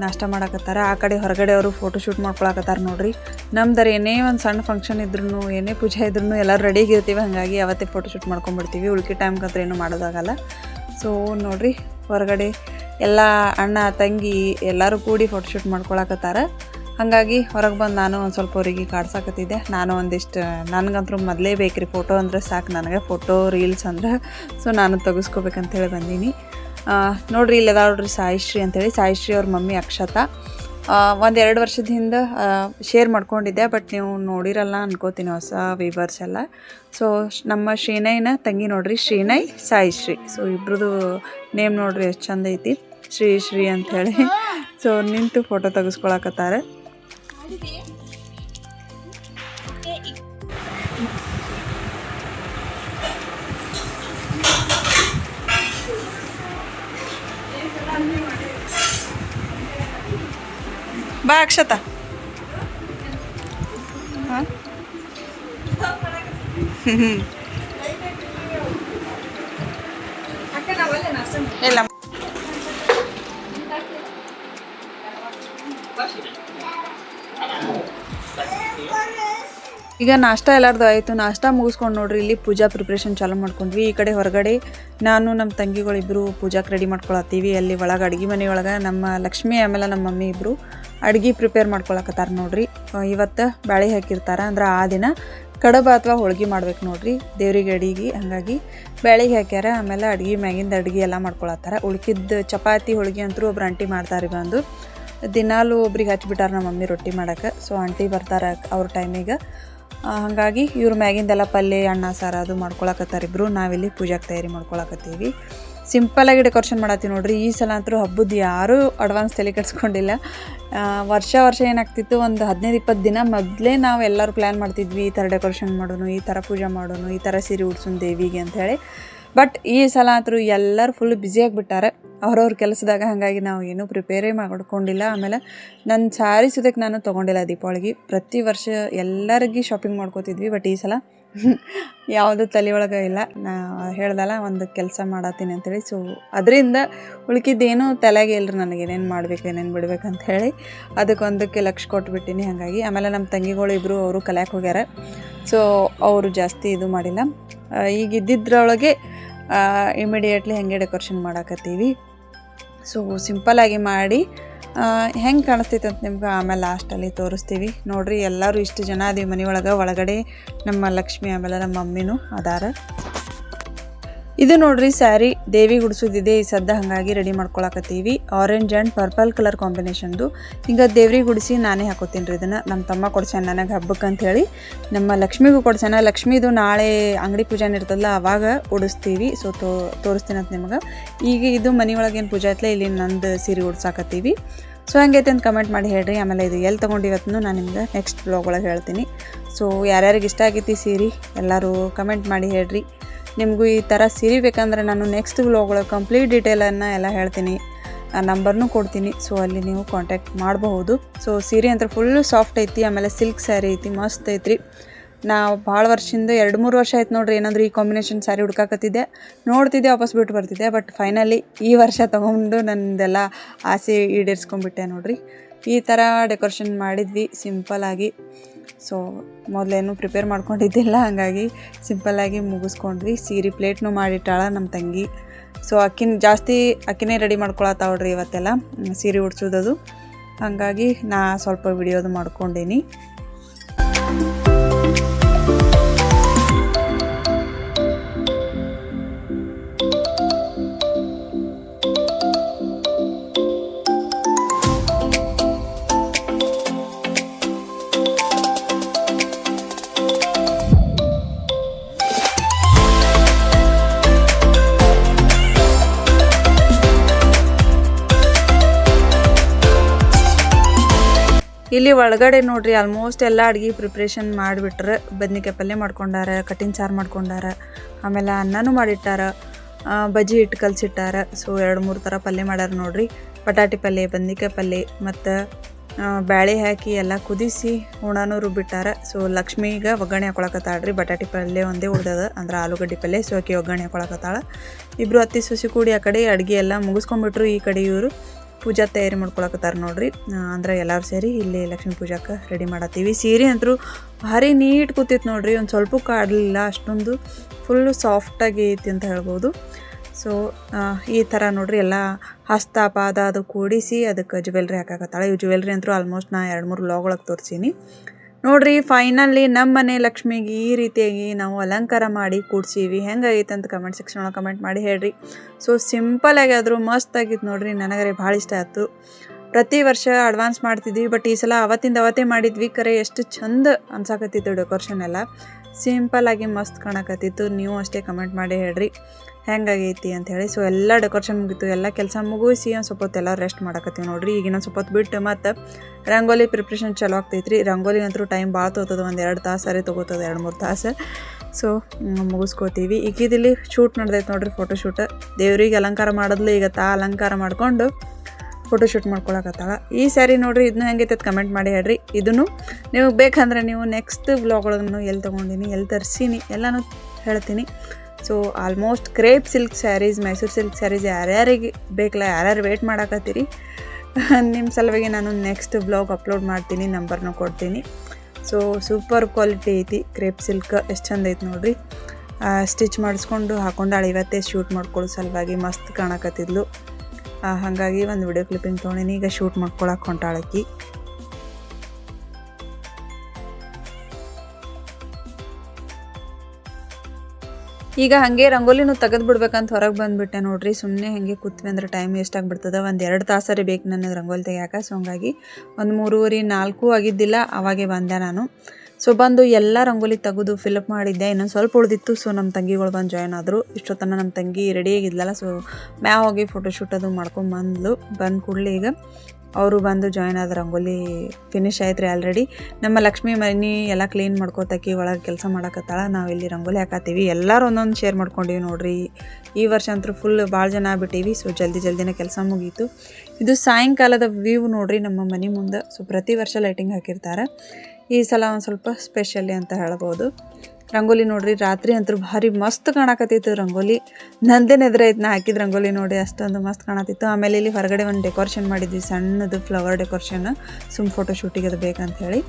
ನಾಷ್ಟ ಮಾಡಾಕತ್ತಾರ. ಆ ಕಡೆ ಹೊರಗಡೆ ಅವರು ಫೋಟೋ ಶೂಟ್ ಮಾಡ್ಕೊಳಕತ್ತಾರ ನೋಡ್ರಿ. ನಮ್ದರ ಏನೇ ಒಂದು ಸಣ್ಣ ಫಂಕ್ಷನ್ ಇದ್ರೂ ಏನೇ ಪೂಜೆ ಇದ್ರೂ ಎಲ್ಲರೂ ಇರ್ತೀವಿ ಹಾಗಾಗಿ ಅವತ್ತೇ ಫೋಟೋ ಶೂಟ್ ಮಾಡ್ಕೊಂಡ್ಬಿಡ್ತೀವಿ. ಉಳ್ಕಿ ಟೈಮ್ಗಂತ್ರ ಏನು ಮಾಡೋದಾಗಲ್ಲ. ಸೊ ನೋಡ್ರಿ, ಹೊರಗಡೆ ಎಲ್ಲ ಅಣ್ಣ, ತಂಗಿ ಎಲ್ಲರೂ ಕೂಡಿ ಫೋಟೋ ಶೂಟ್ ಮಾಡ್ಕೊಳಕತ್ತಾರ. ಹಾಗಾಗಿ ಹೊರಗೆ ಬಂದು ನಾನು ಒಂದು ಸ್ವಲ್ಪ ಅವರಿಗೆ ಕಾಡ್ಸಾಕತ್ತಿದ್ದೆ. ನಾನು ಒಂದಿಷ್ಟು ನನಗಂತೂ ಮೊದಲೇ ಬೇಕ್ರಿ ಫೋಟೋ ಅಂದರೆ ಸಾಕು ನನಗೆ ಫೋಟೋ ರೀಲ್ಸ್ ಅಂದ್ರೆ. ಸೊ ನಾನು ತೆಗೆಸ್ಕೋಬೇಕಂತೇಳಿ ಬಂದೀನಿ. ನೋಡ್ರಿ ಇಲ್ಲಿ ಅದಾವ ನೋಡ್ರಿ ಸಾಯಿಶ್ರೀ ಅಂತೇಳಿ. ಸಾಯಿಶ್ರೀ ಅವ್ರ ಮಮ್ಮಿ ಅಕ್ಷತಾ. ಎರಡು ವರ್ಷದ ಹಿಂದೆ ಶೇರ್ ಮಾಡ್ಕೊಂಡಿದ್ದೆ ಬಟ್ ನೀವು ನೋಡಿರಲ್ಲ ಅನ್ಕೋತೀನಿ ಹೊಸ ವೀವರ್ಸ್ ಎಲ್ಲ. ಸೊ ನಮ್ಮ ಶ್ರೀನೈನ ತಂಗಿ ನೋಡ್ರಿ ಶ್ರೀನೈ ಸಾಯಿಶ್ರೀ. ಸೊ ಇಬ್ರದ್ದು ನೇಮ್ ನೋಡ್ರಿ ಎಷ್ಟು ಚಂದ ಐತಿ. ಶ್ರೀ ಶ್ರೀ ಅಂಥೇಳಿ ಸೊ ನಿಂತು ಫೋಟೋ ತೆಗೆಸ್ಕೊಳಕತ್ತಾರೆ. बा अक्षता. हां? ಈಗ ನಾಷ್ಟ ಎಲ್ಲಾರ್ದು ಆಯಿತು. ನಾಷ್ಟ ಮುಗಿಸ್ಕೊಂಡು ನೋಡ್ರಿ, ಇಲ್ಲಿ ಪೂಜಾ ಪ್ರಿಪ್ರೇಷನ್ ಚಾಲು ಮಾಡ್ಕೊಂಡ್ವಿ. ಈ ಕಡೆ ಹೊರಗಡೆ ನಾನು ನಮ್ಮ ತಂಗಿಗಳಿಬ್ರು ಪೂಜಾಕ್ಕೆ ರೆಡಿ ಮಾಡ್ಕೊಳತ್ತೀವಿ. ಅಲ್ಲಿ ಒಳಗೆ ಅಡುಗೆ ಮನೆ ಒಳಗೆ ನಮ್ಮ ಲಕ್ಷ್ಮಿ ಆಮೇಲೆ ನಮ್ಮ ಮಮ್ಮಿ ಇಬ್ಬರು ಅಡುಗೆ ಪ್ರಿಪೇರ್ ಮಾಡ್ಕೊಳಕತ್ತಾರ ನೋಡ್ರಿ. ಇವತ್ತು ಬ್ಯಾಳೆ ಹಾಕಿರ್ತಾರೆ. ಅಂದ್ರೆ ಆ ದಿನ ಕಡಬ ಅಥವಾ ಹೋಳ್ಗೆ ಮಾಡ್ಬೇಕು ನೋಡ್ರಿ. ದೇವ್ರಿಗೆ ಅಡಿಗೆ, ಹಾಗಾಗಿ ಬ್ಯಾಳಿಗೆ ಹಾಕ್ಯಾರ. ಆಮೇಲೆ ಅಡುಗೆ ಮ್ಯಾಗಿಂದ ಅಡುಗೆ ಎಲ್ಲ ಮಾಡ್ಕೊಳತ್ತಾರ. ಉಳ್ಕಿದ್ದು ಚಪಾತಿ, ಹೋಳ್ಗೆ ಅಂತೂ ಒಬ್ರು ಆಂಟಿ ಮಾಡ್ತಾರೆ ಬಂದು. ದಿನಾಲು ಒಬ್ರಿಗೆ ಹಚ್ಬಿಟ್ಟಾರ ನಮ್ಮ ಮಮ್ಮಿ ರೊಟ್ಟಿ ಮಾಡಕ್ಕೆ ಸೊ ಆಂಟಿ ಬರ್ತಾರೆ ಅವ್ರ ಟೈಮಿಗೆ ಹಾಗಾಗಿ ಇವ್ರ ಮ್ಯಾಗಿಂದೆಲ್ಲ ಪಲ್ಯ, ಅನ್ನ, ಸಾರು ಅದು ಮಾಡ್ಕೊಳಕತ್ತಾರ ಇಬ್ಬರು ನಾವಿಲ್ಲಿ ಪೂಜಾಗೆ ತಯಾರಿ ಮಾಡ್ಕೊಳಕತ್ತೀವಿ. ಸಿಂಪಲಾಗಿ ಡೆಕೋರೇಷನ್ ಮಾಡತ್ತೀವಿ ನೋಡ್ರಿ. ಈ ಸಲ ಅಂತೂ ಹಬ್ಬದ ಯಾರೂ ಅಡ್ವಾನ್ಸ್ ತಲೆ ಕೆಡಿಸ್ಕೊಂಡಿಲ್ಲ. ವರ್ಷ ವರ್ಷ ಏನಾಗ್ತಿತ್ತು? ಒಂದು ಹದಿನೈದು ಇಪ್ಪತ್ತು ದಿನ ಮೊದಲೇ ನಾವು ಎಲ್ಲರೂ ಪ್ಲ್ಯಾನ್ ಮಾಡ್ತಿದ್ವಿ. ಈ ಥರ ಡೆಕೋರೇಷನ್ ಮಾಡೋನು, ಈ ಥರ ಪೂಜೆ ಮಾಡೋನು, ಈ ಥರ ಸೀರೆ ಉಡ್ಸೋನು ದೇವಿಗೆ ಅಂಥೇಳಿ ಬಟ್ ಈ ಸಲ ಆದರೂ ಎಲ್ಲರೂ ಫುಲ್ ಬ್ಯುಸಿಯಾಗಿಬಿಟ್ಟಾರೆ ಅವ್ರವ್ರ ಕೆಲಸದಾಗ ಹಾಗಾಗಿ ನಾವು ಏನೂ ಪ್ರಿಪೇರೇ ಮಾಡ್ಕೊಂಡಿಲ್ಲ. ಆಮೇಲೆ ನನ್ನ ಸಾರಿಸೋದಕ್ಕೆ ನಾನು ತೊಗೊಂಡಿಲ್ಲ ದೀಪಾವಳಿಗೆ. ಪ್ರತಿ ವರ್ಷ ಎಲ್ಲರಿಗೆ ಶಾಪಿಂಗ್ ಮಾಡ್ಕೋತಿದ್ವಿ ಬಟ್ ಈ ಸಲ ಯಾವುದು ತಲೆಯೊಳಗೆ ಇಲ್ಲ. ನಾ ಹೇಳ್ದಲ್ಲ, ಒಂದು ಕೆಲಸ ಮಾಡತ್ತೀನಿ ಅಂತೇಳಿ ಸೊ ಅದರಿಂದ ಉಳ್ಕಿದ್ದೇನು ತಲೆಗೆ ಇಲ್ಲರಿ ನನಗೆ. ಏನೇನು ಮಾಡಬೇಕು, ಏನೇನು ಹೇಳಿ ಅದಕ್ಕೊಂದಕ್ಕೆ ಲಕ್ಷ ಕೊಟ್ಬಿಟ್ಟಿನಿ ಹಾಗಾಗಿ. ಆಮೇಲೆ ನಮ್ಮ ತಂಗಿಗಳು ಇಬ್ಬರು ಅವರು ಕಲ್ಯಾಕೆ ಹೋಗ್ಯಾರ. ಸೊ ಅವರು ಜಾಸ್ತಿ ಇದು ಮಾಡಿಲ್ಲ. ಈಗ ಇದ್ದಿದ್ರೊಳಗೆ ಇಮಿಡಿಯೇಟ್ಲಿ ಹಾಗೆ ಡೆಕೋರೇಷನ್ ಮಾಡಾಕತ್ತೀವಿ. ಸೊ ಸಿಂಪಲಾಗಿ ಮಾಡಿ ಹೆಂಗೆ ಕಾಣಿಸ್ತೈತೆ ಅಂತ ನಿಮ್ಗೆ ಆಮೇಲೆ ಲಾಸ್ಟಲ್ಲಿ ತೋರಿಸ್ತೀವಿ. ನೋಡಿರಿ, ಎಲ್ಲರೂ ಇಷ್ಟು ಜನ ಅದೀವಿ ಮನೆ ಒಳಗೆ ಒಳಗಡೆ ನಮ್ಮ ಲಕ್ಷ್ಮಿ, ಆಮೇಲೆ ನಮ್ಮ ಮಮ್ಮಿನೂ ಅದಾರ. ಇದು ನೋಡ್ರಿ ಸ್ಯಾರಿ ದೇವಿ ಗುಡಿಸೋದಿದೆ. ಈ ಸದ್ದ ಹಾಗಾಗಿ ರೆಡಿ ಮಾಡ್ಕೊಳಕತ್ತೀವಿ. ಆರೆಂಜ್ ಆ್ಯಂಡ್ ಪರ್ಪಲ್ ಕಲರ್ ಕಾಂಬಿನೇಷನ್ದು ಹಿಂಗೆ ದೇವ್ರಿಗೆ ಗುಡಿಸಿ ನಾನೇ ಹಾಕೋತೀನಿ ರೀ ಇದನ್ನು. ನಮ್ಮ ತಮ್ಮ ಕೊಡ್ಸ್ಯಾನ ನನಗೆ ಹಬ್ಬಕ್ಕೆ ಅಂತ ಹೇಳಿ ನಮ್ಮ ಲಕ್ಷ್ಮಿಗೂ ಕೊಡ್ಸ್ಯಾನ. ಲಕ್ಷ್ಮಿದು ನಾಳೆ ಅಂಗಡಿ ಪೂಜಾನ ಇರ್ತದಲ್ಲ, ಅವಾಗ ಉಡಿಸ್ತೀವಿ. ಸೊ ತೋ, ತೋರಿಸ್ತೀನಿ ಅಂತ ನಿಮ್ಗೆ. ಈಗ ಇದು ಮನೆ ಒಳಗೆ ಏನು ಪೂಜೆ ಐತಲ್ಲ ಇಲ್ಲಿ ನಂದು ಸೀರೆ ಉಡ್ಸಾಕತ್ತೀವಿ. ಸೊ ಹಂಗೈತೆ ಅಂತ ಕಮೆಂಟ್ ಮಾಡಿ ಹೇಳ್ರಿ. ಆಮೇಲೆ ಇದು ಎಲ್ಲಿ ತೊಗೊಂಡಿವತ್ತು ನಾನು ನಿಮ್ಗೆ ನೆಕ್ಸ್ಟ್ ಬ್ಲಾಗ್ ಒಳಗೆ ಹೇಳ್ತೀನಿ. ಸೊ ಯಾರ್ಯಾರಿಗೆ ಇಷ್ಟ ಆಗೈತಿ ಸೀರೆ, ಎಲ್ಲರೂ ಕಮೆಂಟ್ ಮಾಡಿ ಹೇಳ್ರಿ. ನಿಮಗೂ ಈ ಥರ ಸೀರೆ ಬೇಕಂದರೆ ನಾನು ನೆಕ್ಸ್ಟ್ ವ್ಲಾಗ್ಗಳ ಕಂಪ್ಲೀಟ್ ಡೀಟೇಲನ್ನು ಎಲ್ಲ ಹೇಳ್ತೀನಿ. ನಂಬರ್ನೂ ಕೊಡ್ತೀನಿ. ಸೊ ಅಲ್ಲಿ ನೀವು ಕಾಂಟ್ಯಾಕ್ಟ್ ಮಾಡಬಹುದು. ಸೊ ಸೀರೆ ಅಂತ ಫುಲ್ಲು ಸಾಫ್ಟ್ ಐತಿ, ಆಮೇಲೆ ಸಿಲ್ಕ್ ಸ್ಯಾರಿ ಐತಿ, ಮಸ್ತ್ ಐತ್ರಿ. ನಾ ಭಾಳ ವರ್ಷದಿಂದ ಎರಡು ಮೂರು ವರ್ಷ ಆಯ್ತು ನೋಡ್ರಿ ಏನಾದರೂ ಈ ಕಾಂಬಿನೇಷನ್ ಸ್ಯಾರಿ ಹುಡ್ಕಾಕತ್ತಿದ್ದೆ. ನೋಡ್ತಿದ್ದೆ, ವಾಪಸ್ ಬಿಟ್ಟು ಬರ್ತಿದ್ದೆ ಬಟ್ ಫೈನಲಿ ಈ ವರ್ಷ ತೊಗೊಂಡು ನನ್ನದೆಲ್ಲ ಆಸೆ ಈಡೇರಿಸ್ಕೊಂಡ್ಬಿಟ್ಟೆ ನೋಡ್ರಿ. ಈ ಥರ ಡೆಕೋರೇಷನ್ ಮಾಡಿದ್ವಿ ಸಿಂಪಲಾಗಿ ಸೊ ಮೊದಲೇನು ಪ್ರಿಪೇರ್ ಮಾಡ್ಕೊಂಡಿದ್ದಿಲ್ಲ, ಹಾಗಾಗಿ ಸಿಂಪಲ್ಲಾಗಿ ಮುಗಿಸ್ಕೊಂಡ್ವಿ. ಸೀರೆ ಪ್ಲೇಟ್ನು ಮಾಡಿಟ್ಟಾಳ ನಮ್ಮ ತಂಗಿ. ಸೊ ಅಕ್ಕಿನ ಜಾಸ್ತಿ ಅಕ್ಕಿನೇ ರೆಡಿ ಮಾಡ್ಕೊಳತ್ತಾವ್ರಿ ಇವತ್ತೆಲ್ಲ ಸೀರೆ ಉಡ್ಸೋದದು. ಹಾಗಾಗಿ ನಾ ಸ್ವಲ್ಪ ವಿಡಿಯೋದು ಮಾಡ್ಕೊಂಡೀನಿ. ಇಲ್ಲಿ ಒಳಗಡೆ ನೋಡ್ರಿ ಆಲ್ಮೋಸ್ಟ್ ಎಲ್ಲ ಅಡುಗೆ ಪ್ರಿಪ್ರೇಷನ್ ಮಾಡಿಬಿಟ್ರೆ. ಬದ್ನಿಕಾಯಿ ಪಲ್ಯ ಮಾಡ್ಕೊಂಡಾರ ಕಟ್ಟಿನ ಸಾರು ಮಾಡ್ಕೊಂಡಾರ, ಆಮೇಲೆ ಅನ್ನನೂ ಮಾಡಿಟ್ಟಾರ ಬಜ್ಜಿ ಹಿಟ್ಟು ಕಲಸಿಟ್ಟಾರ. ಸೊ ಎರಡು ಮೂರು ಥರ ಪಲ್ಯ ಮಾಡ್ಯಾರ ನೋಡ್ರಿ. ಬಟಾಟಿ ಪಲ್ಯ, ಬದ್ನಿಕಾಯಿ ಪಲ್ಯ, ಮತ್ತು ಬ್ಯಾಳೆ ಹಾಕಿ ಎಲ್ಲ ಕುದಿಸಿ ಹುಣನೂ ರುಬ್ಬಿಟ್ಟಾರ. ಸೊ ಲಕ್ಷ್ಮಿಗೆ ಒಗ್ಗರಣೆ ಹಾಕೊಳಕತ್ತಾಳ್ರಿ. ಬಟಾಟಿ ಪಲ್ಯ ಒಂದೇ ಉಳ್ದದ. ಅಂದ್ರೆ ಆಲೂಗಡ್ಡೆ ಪಲ್ಯ ಸೊ ಆಕೆ ಒಗ್ಗರಣೆ ಹಾಕೊಳಕತ್ತಾಳ. ಇಬ್ಬರು ಅತ್ತಿ, ಸೊಸಿ ಕೂಡಿ ಆ ಕಡೆ ಅಡುಗೆ ಎಲ್ಲ ಮುಗಿಸ್ಕೊಂಡ್ಬಿಟ್ರು ಈ ಕಡೆ ಇವರು. ಪೂಜಾ ತಯಾರಿ ಮಾಡ್ಕೊಳಕತ್ತಾರ ನೋಡ್ರಿ. ಅಂದ್ರೆ ಎಲ್ಲರೂ ಸೇರಿ ಇಲ್ಲಿ ಲಕ್ಷ್ಮೀ ಪೂಜಾಕ್ಕೆ ರೆಡಿ ಮಾಡತ್ತೀವಿ. ಸೀರೆ ಅಂತೂ ಭಾರಿ ನೀಟ್ ಕೂತಿತ್ತು ನೋಡ್ರಿ. ಒಂದು ಸ್ವಲ್ಪ ಕಾಡಲಿಲ್ಲ, ಅಷ್ಟೊಂದು ಫುಲ್ಲು ಸಾಫ್ಟಾಗಿ ಐತಿ ಅಂತ ಹೇಳ್ಬೋದು. ಸೊ ಈ ಥರ ನೋಡ್ರಿ ಎಲ್ಲ ಹಸ್ತ ಪಾದ ಅದು ಕೂಡಿಸಿ ಅದಕ್ಕೆ ಜ್ಯುವೆಲ್ರಿ ಹಾಕಾಕತ್ತಾಳೆ. ಇವು ಜ್ಯುವೆಲ್ರಿ ಅಂತೂ ಆಲ್ಮೋಸ್ಟ್ ನಾ ಎರಡು ಮೂರು ಲಾಗ್ ಒಳಗೆ ತೋರಿಸೀನಿ. ನೋಡ್ರಿ ಫೈನಲಿ ನಮ್ಮ ಮನೆ ಲಕ್ಷ್ಮಿಗೆ ಈ ರೀತಿಯಾಗಿ ನಾವು ಅಲಂಕಾರ ಮಾಡಿ ಕೂಡ್ಸೀವಿ. ಹೆಂಗಾಗೈತೆ ಅಂತ ಕಮೆಂಟ್ ಸೆಕ್ಷನ್ ಒಳಗೆ ಕಮೆಂಟ್ ಮಾಡಿ ಹೇಳ್ರಿ. ಸೊ ಸಿಂಪಲಾಗಿ ಆದರೂ ಮಸ್ತ್ ಆಗಿತ್ತು ನೋಡ್ರಿ. ನನಗರೆ ಭಾಳ ಇಷ್ಟ ಆಯ್ತು. ಪ್ರತಿ ವರ್ಷ ಅಡ್ವಾನ್ಸ್ ಮಾಡ್ತಿದ್ವಿ ಬಟ್ ಈ ಸಲ ಅವತ್ತಿಂದ ಅವತ್ತೇ ಮಾಡಿದ್ವಿ. ಕರೆ ಎಷ್ಟು ಚಂದ ಅನ್ಸಾಕತ್ತಿತ್ತು ಡೆಕೋರೇಷನ್ ಎಲ್ಲ. ಆಗಿ ಮಸ್ತ್ ಕಾಣಕತ್ತಿತ್ತು. ನೀವು ಅಷ್ಟೇ ಕಮೆಂಟ್ ಮಾಡಿ ಹೇಳ್ರಿ. ಹೆಂಗಾಗೈತಿ ಅಂತ ಹೇಳಿ ಸೊ ಎಲ್ಲ ಡೆಕೋರೇಷನ್ ಮುಗೀತು. ಎಲ್ಲ ಕೆಲಸ ಮುಗಿಸಿ ಒಂದು ಸ್ವಲ್ಪ ಹೊತ್ತು ಎಲ್ಲ ರೆಸ್ಟ್ ಮಾಡಕತ್ತೀವಿ ನೋಡಿರಿ. ಈಗ ಇನ್ನೊಂದು ಸ್ವಲ್ಪ ಹೊತ್ತು ಬಿಟ್ಟು ಮತ್ತು ರಂಗೋಲಿ ಪ್ರಿಪ್ರೇಷನ್ ಚಲೋ ಆಗ್ತೈತ್ರಿ. ರಂಗೋಲಿ ಅಂತೂ ಟೈಮ್ ಭಾಳ ತೊಗೋತದೆ. ಒಂದು ಎರಡು ತಾಸು ಸರಿ ತೊಗೋತದೆ, ಎರಡು ಮೂರು ತಾಸು. ಸೊ ಮುಗಿಸ್ಕೋತೀವಿ. ಈಗ ಇದಿಲ್ಲಿ ಶೂಟ್ ನಡೆದೈತೆ ನೋಡ್ರಿ ಫೋಟೋ ಶೂಟ್ ದೇವ್ರಿಗೆ ಅಲಂಕಾರ ಮಾಡಿದ್ಲು ಈಗ ತಾ ಅಲಂಕಾರ ಮಾಡಿಕೊಂಡು ಫೋಟೋ ಶೂಟ್ ಮಾಡ್ಕೊಳಕತ್ತಾಳ. ಈ ಸ್ಯಾರಿ ನೋಡ್ರಿ ಇದನ್ನ ಹೆಂಗೈತೆ ಕಮೆಂಟ್ ಮಾಡಿ ಹೇಳ್ರಿ. ಇದನ್ನು ನೀವು ಬೇಕಂದ್ರೆ ನೀವು ನೆಕ್ಸ್ಟ್ ಬ್ಲಾಗ್ ಒಳಗೂ ಎಲ್ಲಿ ತೊಗೊಂಡಿನಿ ಎಲ್ಲಿ ತರಿಸೀನಿ, ಎಲ್ಲನೂ ಹೇಳ್ತೀನಿ. So almost crepe silk sarees Mysore silk sarees ಯಾರ್ಯಾರಿಗೆ ಬೇಕಲ್ಲ, ಯಾರ್ಯಾರು ವೇಟ್ ಮಾಡಾಕತ್ತೀರಿ ನಿಮ್ಮ ಸಲುವಾಗಿ ನಾನು ನೆಕ್ಸ್ಟ್ ಬ್ಲಾಗ್ ಅಪ್ಲೋಡ್ ಮಾಡ್ತೀನಿ ನಂಬರ್ನೂ ಕೊಡ್ತೀನಿ. ಸೊ ಸೂಪರ್ ಕ್ವಾಲಿಟಿ ಐತಿ ಕ್ರೇಪ್ ಸಿಲ್ಕ್ ಎಷ್ಟು ಚಂದ ಐತಿ ನೋಡ್ರಿ. ಸ್ಟಿಚ್ ಮಾಡಿಸ್ಕೊಂಡು ಹಾಕೊಂಡಾಳ ಇವತ್ತೇ ಶೂಟ್ ಮಾಡ್ಕೊಳ್ಳೋ ಸಲುವಾಗಿ ಮಸ್ತ್ ಕಾಣಕತ್ತಿದ್ಲು. ಹಾಗಾಗಿ ಒಂದು ವಿಡಿಯೋ ಕ್ಲಿಪ್ಪಿಂಗ್ ತೊಗೊಂಡಿನಿ, ಈಗ ಶೂಟ್ ಮಾಡ್ಕೊಳಕ್ಕೆ ಹೊಂಟಾಳಕ್ಕಿ ಈಗ ಹಾಗೆ ರಂಗೋಲಿನೂ ತೆಗೆದು ಬಿಡ್ಬೇಕಂತ ಹೊರಗೆ ಬಂದ್ಬಿಟ್ಟೆ ನೋಡ್ರಿ. ಸುಮ್ಮನೆ ಹಾಗೆ ಕೂತ್ವಿ ಅಂದ್ರೆ ಟೈಮ್ ವೇಸ್ಟ್ ಆಗಿಬಿಡ್ತದೆ. ಒಂದು ಎರಡು ತಾಸರಿ ಬೇಕು ನನಗೆ ರಂಗೋಲಿ ತೆಗಿಯಾಕ. ಸೊ ಹಂಗಾಗಿ ಒಂದು ಮೂರುವರೆ, ನಾಲ್ಕು ಆಗಿದ್ದಿಲ್ಲ, ಅವಾಗೆ ಬಂದೆ ನಾನು. ಸೊ ಬಂದು ಎಲ್ಲ ರಂಗೋಲಿ ತೆಗೆದು ಫಿಲಪ್ ಮಾಡಿದ್ದೆ. ಇನ್ನೊಂದು ಸ್ವಲ್ಪ ಉಳಿದಿತ್ತು. ಸೊ ನಮ್ಮ ತಂಗಿಗಳು ಬಂದು ಜಾಯ್ನ್ ಆದರು. ಇಷ್ಟೊತ್ತನ ನಮ್ಮ ತಂಗಿ ರೆಡಿ ಆಗಿದ್ಲಲ್ಲ. ಸೊ ಮ್ಯಾ ಹೋಗಿ ಫೋಟೋಶೂಟ್ ಅದು ಮಾಡ್ಕೊಂಡು ಬಂದ್ಲು ಬಂದ ಕೂಡಲೇ ಈಗ ಅವರು ಬಂದು ಜಾಯ್ನ್ ಆದ ರಂಗೋಲಿ ಫಿನಿಶ್ ಆಯ್ತು ರೀ ಆಲ್ರೆಡಿ ನಮ್ಮ ಲಕ್ಷ್ಮಿ ಮನೆ ಎಲ್ಲ ಕ್ಲೀನ್ ಮಾಡ್ಕೋತಾಕಿ ಒಳಗೆ ಕೆಲಸ ಮಾಡಕತ್ತಾಳ. ನಾವು ಇಲ್ಲಿ ರಂಗೋಲಿ ಹಾಕತ್ತೀವಿ. ಎಲ್ಲರೂ ಒಂದೊಂದು ಶೇರ್ ಮಾಡ್ಕೊಂಡೀವಿ ನೋಡ್ರಿ. ಈ ವರ್ಷ ಅಂತೂ ಫುಲ್ ಭಾಳ ಜನ ಆಗ್ಬಿಟ್ಟೀವಿ ಸೊ ಜಲ್ದಿ ಜಲ್ದಿನೇ ಕೆಲಸ ಮುಗೀತು. ಇದು ಸಾಯಂಕಾಲದ ವ್ಯೂ ನೋಡ್ರಿ ನಮ್ಮ ಮನೆ ಮುಂದೆ. ಸೊ ಪ್ರತಿ ವರ್ಷ ಲೈಟಿಂಗ್ ಹಾಕಿರ್ತಾರೆ. ಈ ಸಲ ಒಂದು ಸ್ವಲ್ಪ ಸ್ಪೆಷಲಿ ಅಂತ ಹೇಳ್ಬೋದು. ರಂಗೋಲಿ ನೋಡ್ರಿ, ರಾತ್ರಿ ಅಂತೂ ಭಾರಿ ಮಸ್ತ್ ಕಾಣಕತ್ತಿತ್ತು ರಂಗೋಲಿ. ನಂದೇನು ಐತೆ ನಾ ಹಾಕಿದ ರಂಗೋಲಿ ನೋಡಿ, ಅಷ್ಟೊಂದು ಮಸ್ತ್ ಕಾಣತಿತ್ತು. ಆಮೇಲೆ ಇಲ್ಲಿ ಹೊರಗಡೆ ಒಂದು ಡೆಕೋರೇಷನ್ ಮಾಡಿದ್ವಿ, ಸಣ್ಣದು ಫ್ಲವರ್ ಡೆಕೋರೇಷನ್ ಸುಮ್ ಫೋಟೋ ಶೂಟಿಗೆ ಅದು ಹೇಳಿ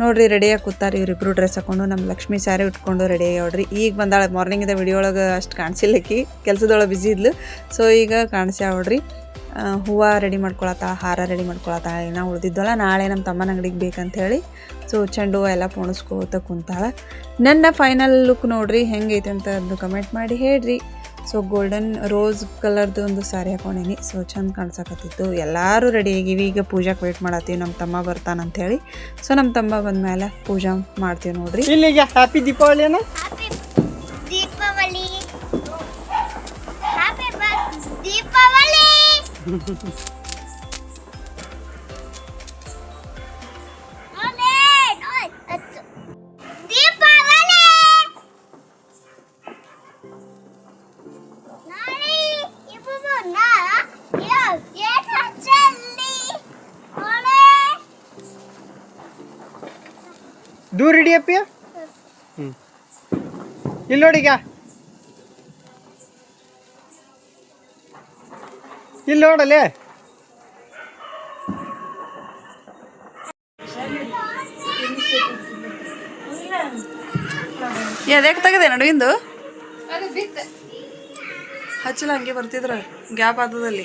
ನೋಡ್ರಿ ರೆಡಿಯಾಗಿ ಕೂತಾರೆ ಇವರಿಬ್ರು ಡ್ರೆಸ್ ಹಾಕೊಂಡು ನಮ್ಮ ಲಕ್ಷ್ಮಿ ಸ್ಯಾರಿ ಉಟ್ಕೊಂಡು ರೆಡಿ ನೋಡ್ರಿ ಈಗ ಬಂದಾಳೆ ಮಾರ್ನಿಂಗಿಂದ ವಿಡಿಯೋ ಒಳಗೆ ಅಷ್ಟು ಕಾಣಿಸಿಲ್ಲಕ್ಕಿ ಕೆಲಸದೊಳಗೆ ಬಿಸಿ ಇದ್ಲು. ಸೊ ಈಗ ಕಾಣಿಸ್ಯಾವ ನೋಡ್ರಿ. ಹೂವು ರೆಡಿ ಮಾಡ್ಕೊಳತ್ತಾಳ ಹಾರ ರೆಡಿ ಮಾಡ್ಕೊಳತ್ತಾಳ ಏನೋ ಉಳಿದಿದ್ವಲ್ಲ ನಾಳೆ ನಮ್ಮ ತಮ್ಮನ ಅಂಗಡಿಗೆ ಬೇಕಂತ ಹೇಳಿ ಸೊ ಚೆಂಡು ಹೂವು ಎಲ್ಲ ಪೋಣಿಸ್ಕೋತ ಕುಂತಾಳ. ನನ್ನ ಫೈನಲ್ ಲುಕ್ ನೋಡ್ರಿ ಹೆಂಗೈತೆ ಅಂತ ಅದು ಕಮೆಂಟ್ ಮಾಡಿ ಹೇಳ್ರಿ. ಸೊ ಗೋಲ್ಡನ್ ರೋಸ್ ಕಲರ್ದು ಒಂದು ಸಾರಿ ಹಾಕೊಂಡೀನಿ. ಸೊ ಚಂದ ಕಾಣಿಸಕತ್ತಿತ್ತು. ಎಲ್ಲರೂ ರೆಡಿ ಆಗಿವಿ. ಈಗ ಪೂಜಾಕ್ಕೆ ವೇಟ್ ಮಾಡತ್ತೀವಿ ನಮ್ಮ ತಮ್ಮ ಬರ್ತಾನಂತ ಹೇಳಿ ಸೊ ನಮ್ಮ ತಮ್ಮ ಬಂದ ಮೇಲೆ ಪೂಜಾ ಮಾಡ್ತೀವಿ ನೋಡ್ರಿ. ಇಲ್ಲಿಗೆ ಹ್ಯಾಪಿ ದೀಪಾವಳಿ ದೀಪಾವಳಿ. ದೂರ ಹಿಡಿಯಪ್ಪ ಹ್ಞೂ ಇಲ್ಲಿ ನೋಡೀಗ ಇಲ್ಲಿ ನೋಡಲೇ. ಎದಕ್ಕೆ ತೆಗದೆ ನಡುವಿಂದು ಹಚ್ಚಲ ಹಂಗೆ ಬರ್ತಿದ್ರ ಗ್ಯಾಪ್ ಆದದಲ್ಲಿ.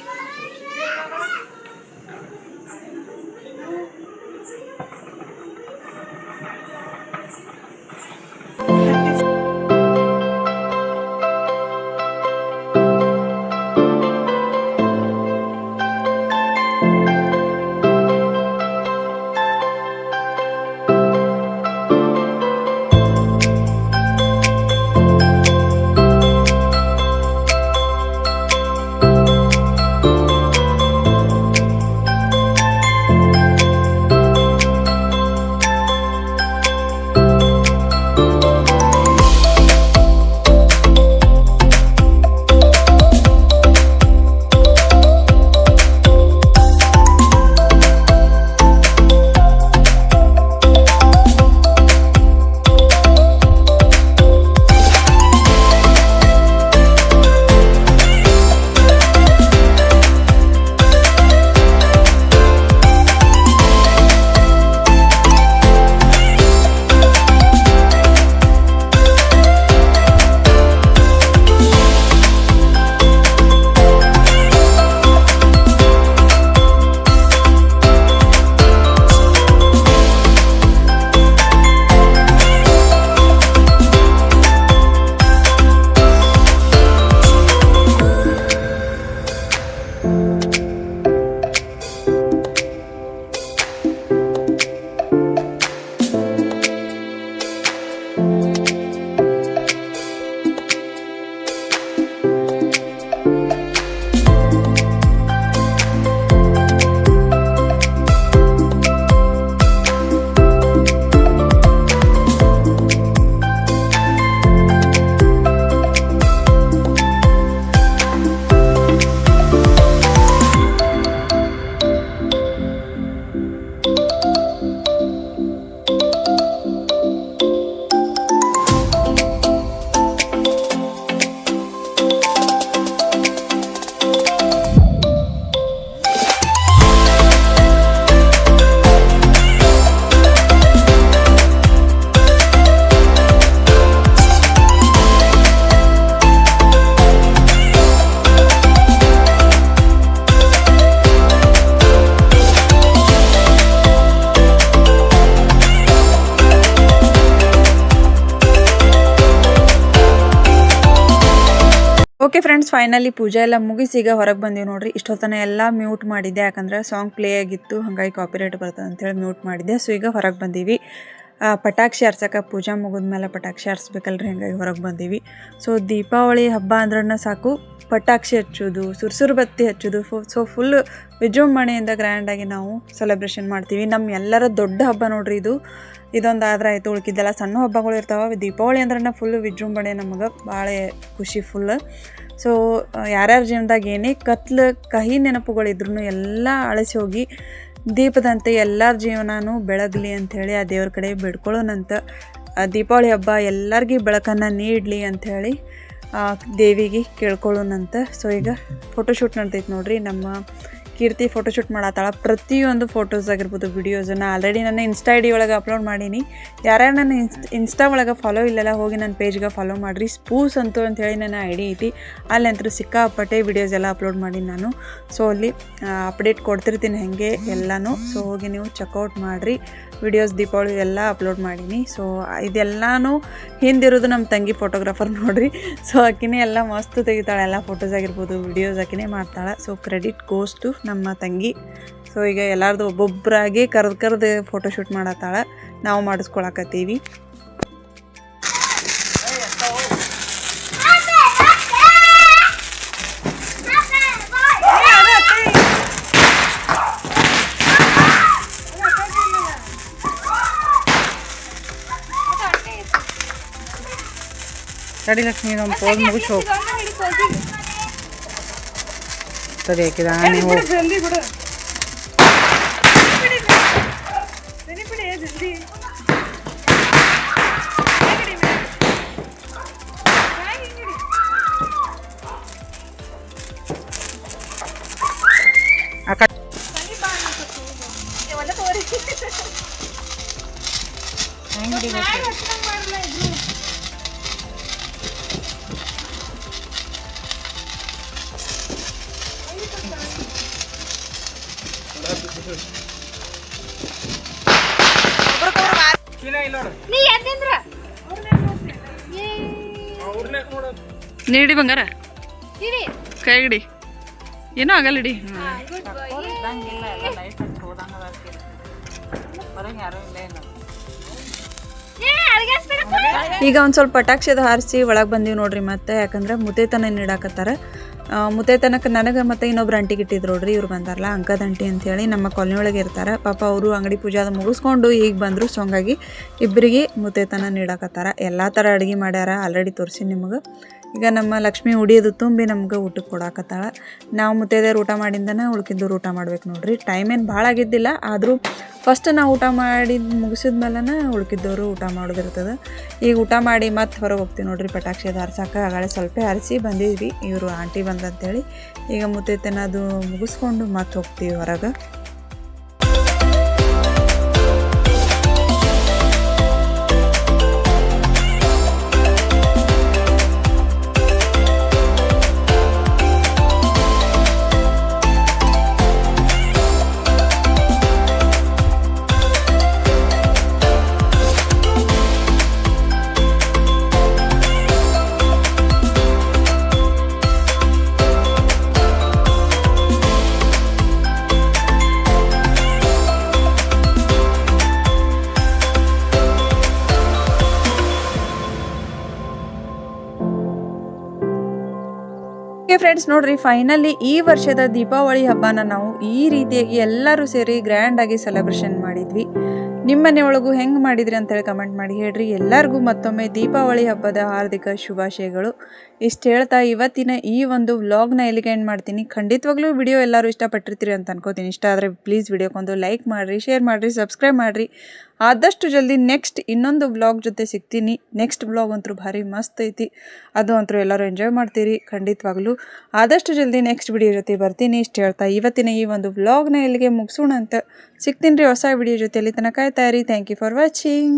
ಫ್ರೆಂಡ್ಸ್ ಫೈನಲಿ ಪೂಜೆ ಎಲ್ಲ ಮುಗಿಸಿ ಈಗ ಹೊರಗೆ ಬಂದೀವಿ ನೋಡ್ರಿ. ಇಷ್ಟೊತ್ತನ ಎಲ್ಲ ಮ್ಯೂಟ್ ಮಾಡಿದ್ದೆ. ಯಾಕಂದ್ರೆ ಸಾಂಗ್ ಪ್ಲೇ ಆಗಿತ್ತು. ಹಾಗಾಗಿ ಕಾಪಿರೈಟ್ ಬರ್ತದೆ ಅಂತೇಳಿ ಮ್ಯೂಟ್ ಮಾಡಿದ್ದೆ. ಸೊ ಈಗ ಹೊರಗೆ ಬಂದೀವಿ. ಪಟಾಕ್ಷಿ ಆರ್ಸಕ್ಕೆ ಪೂಜಾ ಮುಗಿದ್ಮೇಲೆ ಪಟಾಕ್ಷಿ ಆರಿಸ್ಬೇಕಲ್ರಿ. ಹಂಗಾಗಿ ಹೊರಗೆ ಬಂದೀವಿ. ಸೊ ದೀಪಾವಳಿ ಹಬ್ಬ ಅಂದ್ರನ್ನ ಸಾಕು. ಪಟಾಕ್ಷಿ ಹಚ್ಚೋದು, ಸುರ್ಸುರು ಬತ್ತಿ ಹಚ್ಚೋದು. ಫು ಸೊ ಫುಲ್ ವಿಜೃಂಭಣೆಯಿಂದ ಗ್ರ್ಯಾಂಡಾಗಿ ನಾವು ಸೆಲೆಬ್ರೇಷನ್ ಮಾಡ್ತೀವಿ. ನಮ್ಮ ಎಲ್ಲರ ದೊಡ್ಡ ಹಬ್ಬ ನೋಡ್ರಿ ಇದು. ಇದೊಂದು ಆದ್ರೆ ಆಯಿತು. ಉಳ್ಕಿದ್ದೆಲ್ಲ ಸಣ್ಣ ಹಬ್ಬಗಳು ಇರ್ತಾವೆ. ದೀಪಾವಳಿ ಅಂದ್ರೆ ಫುಲ್ ವಿಜೃಂಭಣೆ ನಮಗೆ. ಭಾಳ ಖುಷಿ ಫುಲ್ ಸೊ ಯಾರ್ಯಾರ ಜೀವನದಾಗ ಏನೇ ಕತ್ಲು, ಕಹಿ ನೆನಪುಗಳಿದ್ರು ಎಲ್ಲ ಅಳಸಿ ಹೋಗಿ ದೀಪದಂತೆ ಎಲ್ಲರ ಜೀವನನೂ ಬೆಳಗಲಿ ಅಂಥೇಳಿ ಆ ದೇವ್ರ ಕಡೆ ಬಿಡ್ಕೊಳ್ಳೋಣಂತ ದೀಪಾವಳಿ ಹಬ್ಬ ಎಲ್ಲರಿಗೂ ಬೆಳಕನ್ನು ನೀಡಲಿ ಅಂಥೇಳಿ ದೇವಿಗೆ ಕೇಳ್ಕೊಳ್ಳೋಣಂತ. ಸೊ ಈಗ ಫೋಟೋಶೂಟ್ ನಡ್ದೈತೆ ನೋಡಿರಿ ನಮ್ಮ ಕೀರ್ತಿ ಫೋಟೋಶೂಟ್ ಮಾಡತ್ತಾಳ ಪ್ರತಿಯೊಂದು ಫೋಟೋಸ್ ಆಗಿರ್ಬೋದು ವಿಡಿಯೋಸನ್ನು ಆಲ್ರೆಡಿ ನನ್ನ ಇನ್ಸ್ಟಾ ಐ ಡಿ ಒಳಗೆ ಅಪ್ಲೋಡ್ ಮಾಡೀನಿ. ಯಾರ್ಯಾರು ನನ್ನ ಇನ್ಸ್ ಇನ್ಸ್ಟಾ ಒಳಗೆ ಫಾಲೋ ಇಲ್ಲಲ್ಲ, ಹೋಗಿ ನನ್ನ ಪೇಜ್ಗೆ ಫಾಲೋ ಮಾಡಿರಿ. ಸ್ಪೂಸ್ ಅಂತು ಅಂತೇಳಿ ನನ್ನ ಐ ಡಿ ಐತಿ. ಅಂತೂ ಸಿಕ್ಕಾಪಟ್ಟೆ ವಿಡಿಯೋಸ್ ಎಲ್ಲ ಅಪ್ಲೋಡ್ ಮಾಡೀನಿ ನಾನು. ಸೊ ಅಲ್ಲಿ ಅಪ್ಡೇಟ್ ಕೊಡ್ತಿರ್ತೀನಿ ಹಾಗೆ ಎಲ್ಲನೂ. ಸೊ ಹೋಗಿ ನೀವು ಚೆಕ್ಔಟ್ ಮಾಡಿರಿ. ವಿಡಿಯೋಸ್ ದೀಪಾವಳಿ ಎಲ್ಲ ಅಪ್ಲೋಡ್ ಮಾಡೀನಿ. ಸೊ ಇದೆಲ್ಲನೂ ಹಿಂದಿರೋದು ನಮ್ಮ ತಂಗಿ ಫೋಟೋಗ್ರಾಫರ್ ನೋಡ್ರಿ. ಸೊ ಆಕಿನೇ ಎಲ್ಲ ಮಸ್ತ್ ತೆಗಿತಾಳೆ. ಎಲ್ಲ ಫೋಟೋಸ್ ಆಗಿರ್ಬೋದು ವಿಡಿಯೋಸ್ ಆಕಿನೇ ಮಾಡ್ತಾಳೆ. ಸೊ ಕ್ರೆಡಿಟ್ ಗೋಸ್ ಟು ನಮ್ಮ ತಂಗಿ ಸೊ ಈಗ ಎಲ್ಲರದು ಒಬ್ಬೊಬ್ಬರಾಗಿ ಕರೆದು ಕರೆದು ಫೋಟೋಶೂಟ್ ಮಾಡತ್ತಾಳ ನಾವು ಮಾಡಿಸ್ಕೊಳಕತ್ತೀವಿ ಕಡಿಲಕ್ಷ್ಮಿ ನಮ್ಮ ಪೋಸ್ ಮುಗಿಸ್ ಹೋಗಿ ತಡಿ ಹಾಕಿದ ಆನೆ ಹೋಗಿ ಆ ಏನೂ ಆಗಲ್ಲ ಇಡಿ. ಈಗ ಒಂದು ಸ್ವಲ್ಪ ಪಟಾಕ್ಷದ ಹಾರಿಸಿ ಒಳಗೆ ಬಂದೀವಿ ನೋಡ್ರಿ ಮತ್ತೆ ಯಾಕಂದ್ರೆ ಮುತ್ತೇತನ ನೀಡಾಕತ್ತಾರ ಮುತೈತನಕ್ಕೆ ಮುತ್ತೇತನಕ್ಕೆ ನನಗೆ ಮತ್ತೆ ಇನ್ನೊಬ್ರು ಅಂಟಿಗೆ ಇಟ್ಟಿದ್ರು ನೋಡ್ರಿ ಇವ್ರು ಬಂದಾರಲ್ಲ ಅಂಕದ ಅಂಟಿ ಅಂತೇಳಿ ನಮ್ಮ ಕಾಲನಿ ಒಳಗೆ ಇರ್ತಾರೆ. ಪಾಪ ಅವರು ಅಂಗಡಿ ಪೂಜಾದ ಮುಗಿಸ್ಕೊಂಡು ಈಗ ಬಂದರು ಸೊ ಹಂಗಾಗಿ ಇಬ್ಬರಿಗೆ ಮುತ್ತೇತನ ನೀಡಾಕತ್ತಾರ ಎಲ್ಲ ಥರ ಅಡುಗೆ ಮಾಡ್ಯಾರ ಆಲ್ರೆಡಿ ತೋರಿಸಿ ನಿಮಗೆ. ಈಗ ನಮ್ಮ ಲಕ್ಷ್ಮಿ ಉಡಿಯೋದು ತುಂಬಿ ನಮ್ಗೆ ಊಟಕ್ಕೆ ಕೊಡಾಕತ್ತಾಳ. ನಾವು ಮುತ್ತೈದೆಯರು ಊಟ ಮಾಡಿಂದನ ಉಳ್ಕಿದ್ದವ್ರು ಊಟ ಮಾಡ್ಬೇಕು ನೋಡ್ರಿ. ಟೈಮ್ ಏನು ಭಾಳ ಆಗಿದ್ದಿಲ್ಲ, ಆದರೂ ಫಸ್ಟ್ ನಾವು ಊಟ ಮಾಡಿ ಮುಗಿಸಿದ ಮೇಲನ ಉಳ್ಕಿದ್ದವರು ಊಟ ಮಾಡೋದಿರ್ತದೆ. ಈಗ ಊಟ ಮಾಡಿ ಮತ್ತೆ ಹೊರಗೆ ಹೋಗ್ತೀವಿ ನೋಡ್ರಿ, ಪಟಾಕ್ಷಿ ಅದು ಹರ್ಸಕ್ಕೆ ಆಗಾಳೆ ಸ್ವಲ್ಪ ಹರಿಸಿ ಬಂದಿದ್ವಿ, ಇವರು ಆಂಟಿ ಬಂದಂತೇಳಿ. ಈಗ ಮುತ್ತೈತೆನ ಅದು ಮುಗಿಸ್ಕೊಂಡು ಮತ್ತೆ ಹೋಗ್ತೀವಿ ಹೊರಗೆ. ಓಕೆ ಫ್ರೆಂಡ್ಸ್ ನೋಡ್ರಿ ಫೈನಲಿ ಈ ವರ್ಷದ ದೀಪಾವಳಿ ಹಬ್ಬನ ನಾವು ಈ ರೀತಿಯಾಗಿ ಎಲ್ಲರೂ ಸೇರಿ ಗ್ರ್ಯಾಂಡ್ ಆಗಿ ಸೆಲೆಬ್ರೇಷನ್ ಮಾಡಿದ್ವಿ. ನಿಮ್ಮ ಒಳಗೂ ಹೆಂಗೆ ಮಾಡಿದ್ರಿ ಅಂತೇಳಿ ಕಮೆಂಟ್ ಮಾಡಿ. ಹೇಳ್ರಿ. ಎಲ್ಲರಿಗೂ ಮತ್ತೊಮ್ಮೆ ದೀಪಾವಳಿ ಹಬ್ಬದ ಹಾರ್ದಿಕ ಶುಭಾಶಯಗಳು. ಇಷ್ಟು ಹೇಳ್ತಾ ಇವತ್ತಿನ ಈ ಒಂದು ವ್ಲಾಗ್ನ ಎಲ್ಲಿಗೆ ಎಂಡ್ ಮಾಡ್ತೀನಿ. ಖಂಡಿತವಾಗ್ಲೂ ವಿಡಿಯೋ ಎಲ್ಲರೂ ಇಷ್ಟಪಟ್ಟಿರ್ತೀರಿ ಅಂತ ಅನ್ಕೋತೀನಿ. ಇಷ್ಟ ಆದರೆ ಪ್ಲೀಸ್ ವಿಡಿಯೋಕ್ಕೊಂದು ಲೈಕ್ ಮಾಡಿರಿ ಶೇರ್ ಮಾಡಿರಿ ಸಬ್ಸ್ಕ್ರೈಬ್ ಮಾಡಿರಿ. ಆದಷ್ಟು ಜಲ್ದಿ ನೆಕ್ಸ್ಟ್ ಇನ್ನೊಂದು ವ್ಲಾಗ್ ಜೊತೆ ಸಿಗ್ತೀನಿ. ನೆಕ್ಸ್ಟ್ ವ್ಲಾಗ್ ಅಂತೂ ಭಾರಿ ಮಸ್ತ್ ಐತಿ. ಅದು ಅಂತೂ ಎಲ್ಲರೂ ಎಂಜಾಯ್ ಮಾಡ್ತೀರಿ. ಖಂಡಿತವಾಗ್ಲೂ ಆದಷ್ಟು ಜಲ್ದಿ ನೆಕ್ಸ್ಟ್ ವಿಡಿಯೋ ಜೊತೆ ಬರ್ತೀನಿ. ಇಷ್ಟು ಹೇಳ್ತಾ ಇವತ್ತಿನ ಈ ಒಂದು ವ್ಲಾಗ್ನ ಎಲ್ಲಿಗೆ ಮುಗಿಸೋಣ ಅಂತ ಸಿಗ್ತೀನಿ ರೀ ಹೊಸ ವಿಡಿಯೋ ಜೊತೆಯಲ್ಲಿ ತನಕ ಕಾಯ್ತಾ ರೀ ಥ್ಯಾಂಕ್ ಯು ಫಾರ್ ವಾಚಿಂಗ್